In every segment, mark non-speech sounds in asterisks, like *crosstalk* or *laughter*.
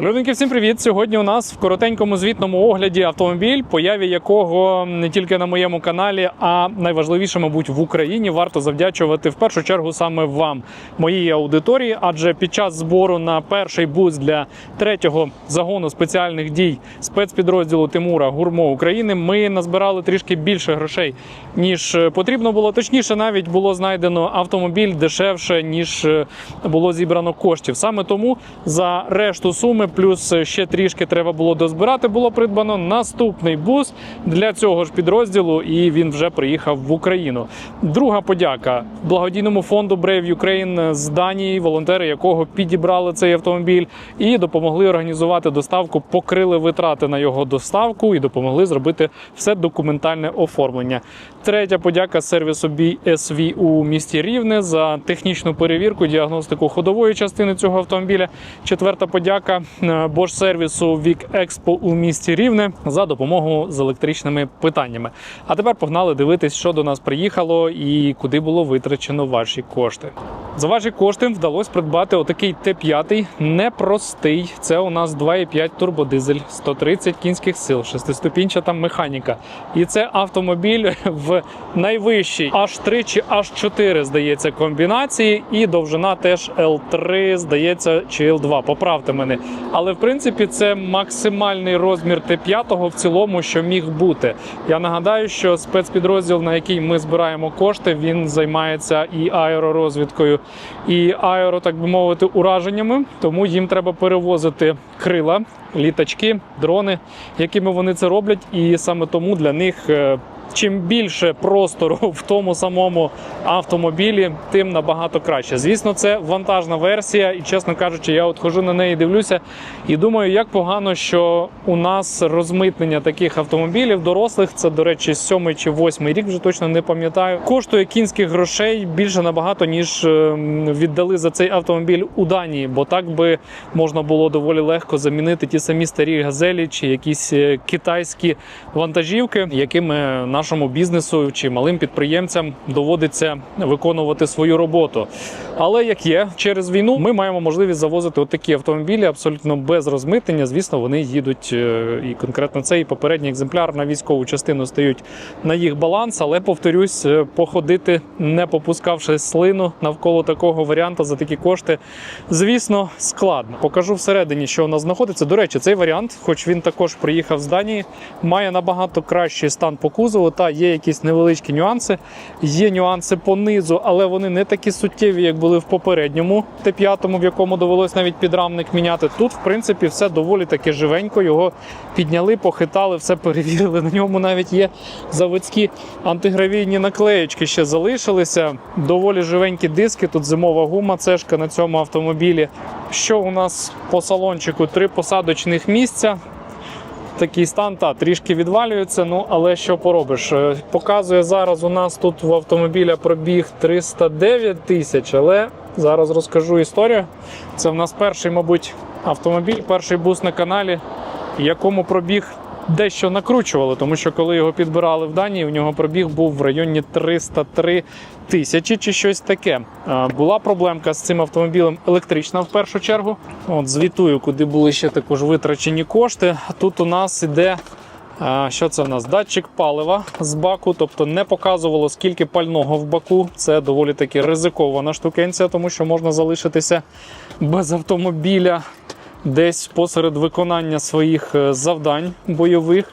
Людинки, всім привіт! Сьогодні у нас в коротенькому звітному огляді автомобіль, появі якого не тільки на моєму каналі, а найважливіше, мабуть, в Україні варто завдячувати в першу чергу саме вам, моїй аудиторії. Адже під час збору на перший буст для третього загону спеціальних дій спецпідрозділу Тимура Гурмо України ми назбирали трішки більше грошей, ніж е, потрібно було. Точніше, навіть було знайдено автомобіль дешевше, ніж е, було зібрано коштів. Саме тому за решту суми, плюс ще трішки треба було дозбирати, було придбано наступний бус для цього ж підрозділу, і він вже приїхав в Україну. Друга подяка благодійному фонду Brave Ukraine з Данії, волонтери якого підібрали цей автомобіль і допомогли організувати доставку, покрили витрати на його доставку і допомогли зробити все документальне оформлення. Третя подяка сервісу BSV у місті Рівне за технічну перевірку, діагностику ходової частини цього автомобіля. Четверта подяка е, Bosch сервісу Вік Експо у місті Рівне за допомогу з електричними питаннями. А тепер погнали дивитись, що до нас приїхало і куди було витрачено ваші кошти. За ваші кошти вдалося придбати отакий Т5, непростий. Це у нас 2,5 турбодизель, 130 кінських сил, шестиступінчата механіка. І це автомобіль в найвищій H3 чи H4, здається, комбінації, і довжина теж L3, здається, чи L2. Поправте мене. Але в принципі це максимальний розмір Т5 в цілому, що міг бути. Я нагадаю, що спецпідрозділ, на який ми збираємо кошти, він займається і аеророзвідкою, і аеро, так би мовити, ураженнями. Тому їм треба перевозити крила, літачки, дрони, якими вони це роблять. І саме тому для них. е, Чим більше простору *laughs* в тому самому автомобілі, тим набагато краще. Звісно, це вантажна версія, і чесно кажучи, я от хожу на неї, дивлюся і думаю, як погано, що у нас розмитнення таких автомобілів дорослих. Це, до речі, сьомий чи восьмий рік, вже точно не пам'ятаю. Коштує кінських грошей більше набагато, ніж ем, віддали за цей автомобіль у Данії, бо так би можна було доволі легко замінити ті самі старі газелі чи якісь е, китайські вантажівки, якими нашому бізнесу чи малим підприємцям доводиться виконувати свою роботу. Але як є, через війну ми маємо можливість завозити отакі автомобілі абсолютно без розмитнення. Звісно, вони їдуть е, і конкретно цей попередній екземпляр на військову частину стають на їх баланс. Але повторюсь, е, походити, не попускавши слину навколо такого варіанта за такі кошти, звісно, складно. Покажу всередині, що у нас знаходиться. До речі, цей варіант, хоч він також приїхав з Данії, має набагато кращий стан по кузову. Та є якісь невеличкі нюанси. Є нюанси по низу, але вони не такі суттєві, як були в попередньому Т5, в якому довелось навіть підрамник міняти. Тут, в принципі, все доволі таки живенько. Його підняли, похитали, все перевірили. На ньому навіть є заводські антигравійні наклеєчки ще залишилися. Доволі живенькі диски. Тут зимова гума, цешка на цьому автомобілі. Що у нас по салончику? Три посадочних місця. Такий стан та трішки відвалюється, ну але що поробиш? Е, Показує зараз у нас тут в автомобіля пробіг 309 тисяч, але зараз розкажу історію. Це в нас перший, мабуть, автомобіль, перший бус на каналі, якому пробіг дещо накручували, тому що коли його підбирали в Данії, у нього пробіг був в районі 303 тисячі чи щось таке. Е, Була проблемка з цим автомобілем електрична в першу чергу. От звітую, куди були ще також витрачені кошти. Тут у нас іде. Що це в нас? Датчик палива з баку, тобто не показувало скільки пального в баку. Це доволі таки ризикована штукенція, тому що можна залишитися без автомобіля десь посеред виконання своїх е, завдань бойових,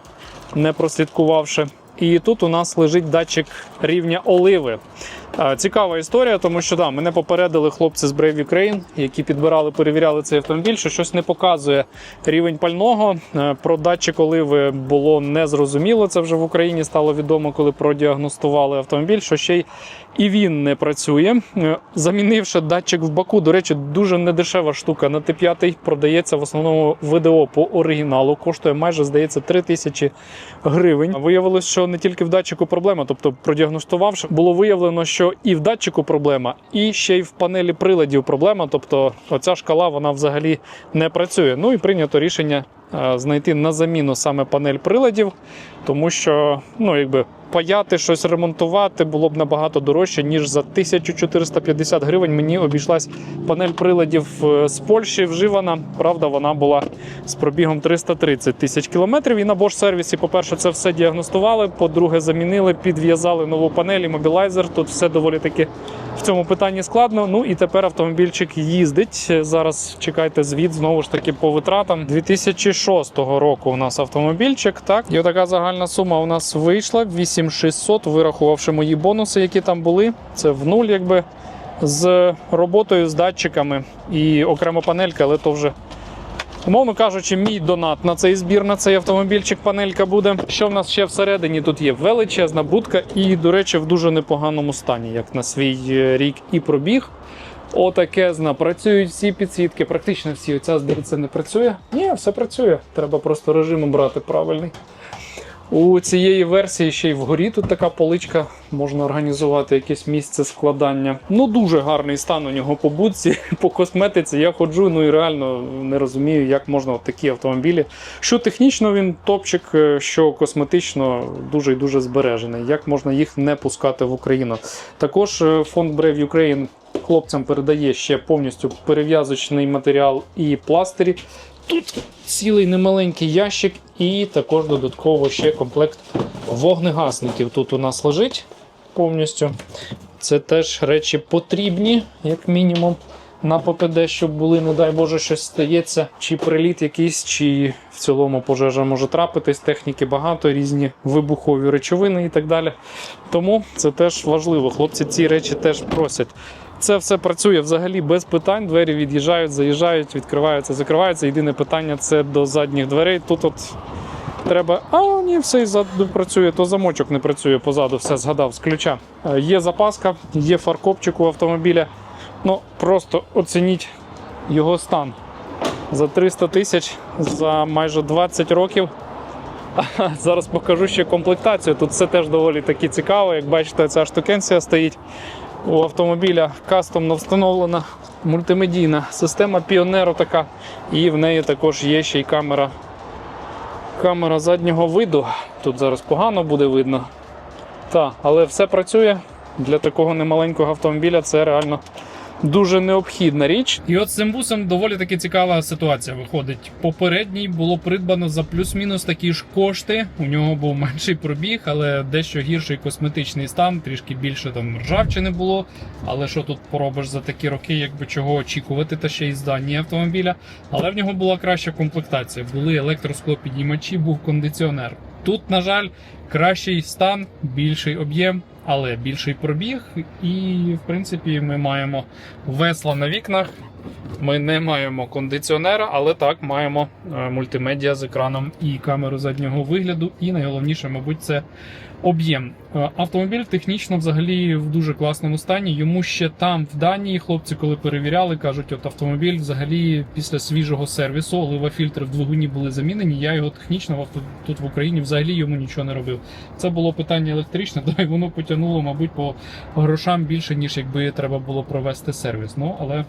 не прослідкувавши. І тут у нас лежить датчик рівня оливи. Е, Цікава історія, тому що да, мене попередили хлопці з Brave Ukraine, які підбирали, перевіряли цей автомобіль, що щось не показує рівень пального. Е, Про датчик оливи було незрозуміло. Це вже в Україні стало відомо, коли продіагностували автомобіль, що ще й і він не працює. Е, Замінивши датчик в баку, до речі, дуже недешева штука. На Т5 продається в основному ВДО по оригіналу. Коштує майже, здається, 3 тисячі гривень. Виявилось, що не тільки в датчику проблема, тобто, продіагностувавши, було виявлено, що і в датчику проблема, і ще й в панелі приладів проблема. Тобто, оця шкала вона взагалі не працює. Ну і прийнято рішення знайти на заміну саме панель приладів, тому що ну, якби, паяти щось ремонтувати було б набагато дорожче, ніж за 1450 гривень мені обійшлась панель приладів е, з Польщі вживана. Правда, вона була з пробігом 330 тисяч кілометрів. І на Bosch сервісі, по-перше, це все діагностували. По-друге, замінили, підв'язали нову панель і мобілайзер. Тут все доволі таки в цьому питанні складно. Ну і тепер автомобільчик їздить. Зараз чекайте звіт знову ж таки по витратам. 2006 року у нас автомобільчик. Так, і така загальна сума у нас вийшла 8600, вирахувавши мої бонуси, які там були. Це в нуль, якби з роботою з датчиками і окремо панелька, але то вже. Умовно кажучи, мій донат на цей збір на цей автомобільчик панелька буде. Що в нас ще всередині? Тут є величезна будка і, до речі, в дуже непоганому стані, як на свій е, рік і пробіг. Отакезна. Працюють всі підсвітки, практично всі. Оця, здається, не працює. Ні, все працює. Треба просто режим обрати правильний. У цієї версії ще й вгорі тут така поличка, можна організувати якесь місце складання. Ну дуже гарний стан у нього по будці, *laughs* по косметиці. Я ходжу, ну і реально не розумію, як можна от такі автомобілі. Що технічно він топчик, е, що косметично дуже і дуже збережений. Як можна їх не пускати в Україну? Також е, фонд Brave Ukraine хлопцям передає ще повністю перев'язочний матеріал і пластирі. Тут цілий немаленький ящик, і також додатково ще комплект вогнегасників. Тут у нас лежить повністю. Це теж речі потрібні, як мінімум, на ППД, щоб були, не дай Боже, щось стається, чи приліт якийсь, чи в цілому пожежа може трапитись. Техніки багато, різні вибухові речовини і так далі. Тому це теж важливо. Хлопці ці речі теж просять. Це все працює взагалі без питань. Двері від'їжджають, заїжджають, відкриваються, закриваються. Єдине питання це до задніх дверей. Тут от треба. А ні, все і ззаду працює, то замочок не працює позаду, все згадав з ключа. Е, Є запаска, є фаркопчик у автомобіля. Ну просто оцініть його стан. За 300 тисяч за майже 20 років. *laughs* Зараз покажу ще комплектацію. Тут все теж доволі таки цікаво. Як бачите, ця штукенція стоїть у автомобіля кастомно встановлена мультимедійна система Pionero така. І в неї також є ще й камера. Камера заднього виду. Тут зараз погано буде видно. Та, але все працює. Для такого немаленького автомобіля це реально дуже необхідна річ. І от з цим бусом доволі таки цікава ситуація виходить. Попередній було придбано за плюс-мінус такі ж кошти. У нього був менший пробіг, але дещо гірший косметичний стан, трішки більше там ржавчини було. Але що тут поробиш за такі роки, якби чого очікувати, та ще й здані автомобіля. Але в нього була краща комплектація. Були електросклопідіймачі, був кондиціонер. Тут, на жаль, кращий стан, більший об'єм, але більший пробіг. І, в принципі, ми маємо весла на вікнах. Ми не маємо кондиціонера, але так маємо е, мультимедіа з екраном і камеру заднього вигляду. І найголовніше, мабуть, це об'єм. Е, Автомобіль технічно взагалі в дуже класному стані. Йому ще там в Данії хлопці, коли перевіряли, кажуть, от автомобіль взагалі після свіжого сервісу, олива-фільтри в двигуні були замінені. Я його технічно авто- тут в Україні взагалі йому нічого не робив. Це було питання електричне, *laughs* да, і воно потягнуло, мабуть, по грошам більше, ніж якби треба було провести сервіс. Ну але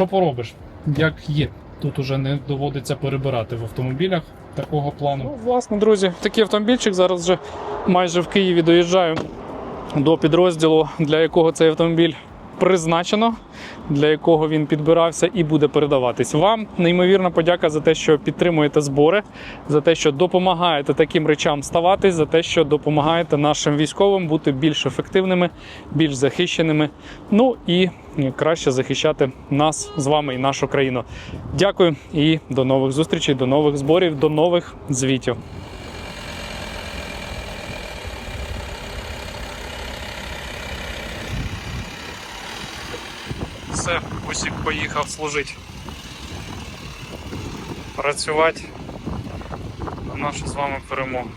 що поробиш, як є. Тут уже не доводиться перебирати в автомобілях такого плану. Ну, власне, друзі, такий автомобільчик зараз вже майже в Києві доїжджаю до підрозділу, для якого цей автомобіль призначено, для якого він підбирався і буде передаватись. Вам неймовірна подяка за те, що підтримуєте збори, за те, що допомагаєте таким речам ставатись, за те, що допомагаєте нашим військовим бути більш ефективними, більш захищеними. Ну і краще захищати нас з вами і нашу країну. Дякую і до нових зустрічей, до нових зборів, до нових звітів. Все, Усік поїхав служити. Працювати на нашу з вами перемогу.